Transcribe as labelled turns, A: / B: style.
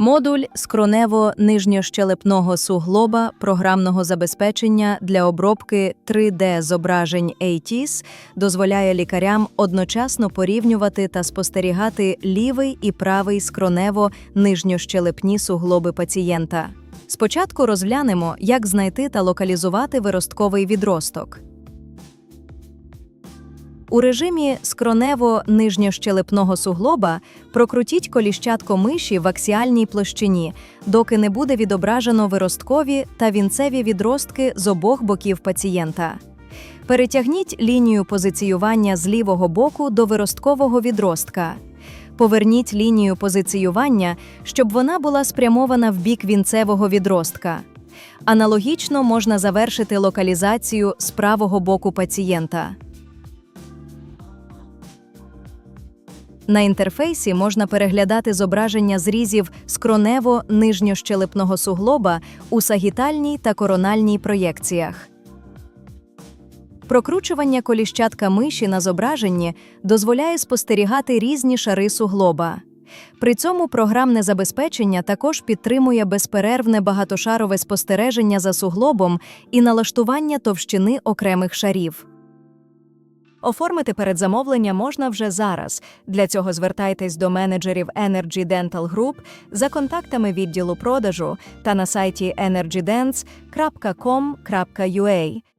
A: Модуль скронево-нижньощелепного суглоба програмного забезпечення для обробки 3D-зображень ATIS дозволяє лікарям одночасно порівнювати та спостерігати лівий і правий скронево-нижньощелепні суглоби пацієнта. Спочатку розглянемо, як знайти та локалізувати виростковий відросток. У режимі скронево-нижньощелепного суглоба прокрутіть коліщатко миші в аксіальній площині, доки не буде відображено виросткові та вінцеві відростки з обох боків пацієнта. Перетягніть лінію позиціювання з лівого боку до виросткового відростка. Поверніть лінію позиціювання, щоб вона була спрямована в бік вінцевого відростка. Аналогічно можна завершити локалізацію з правого боку пацієнта. На інтерфейсі можна переглядати зображення зрізів скронево-нижньощелепного суглоба у сагітальній та корональній проєкціях. Прокручування коліщатка миші на зображенні дозволяє спостерігати різні шари суглоба. При цьому програмне забезпечення також підтримує безперервне багатошарове спостереження за суглобом і налаштування товщини окремих шарів. Оформити передзамовлення можна вже зараз. Для цього звертайтесь до менеджерів Energy Dental Group за контактами відділу продажу та на сайті energydents.com.ua.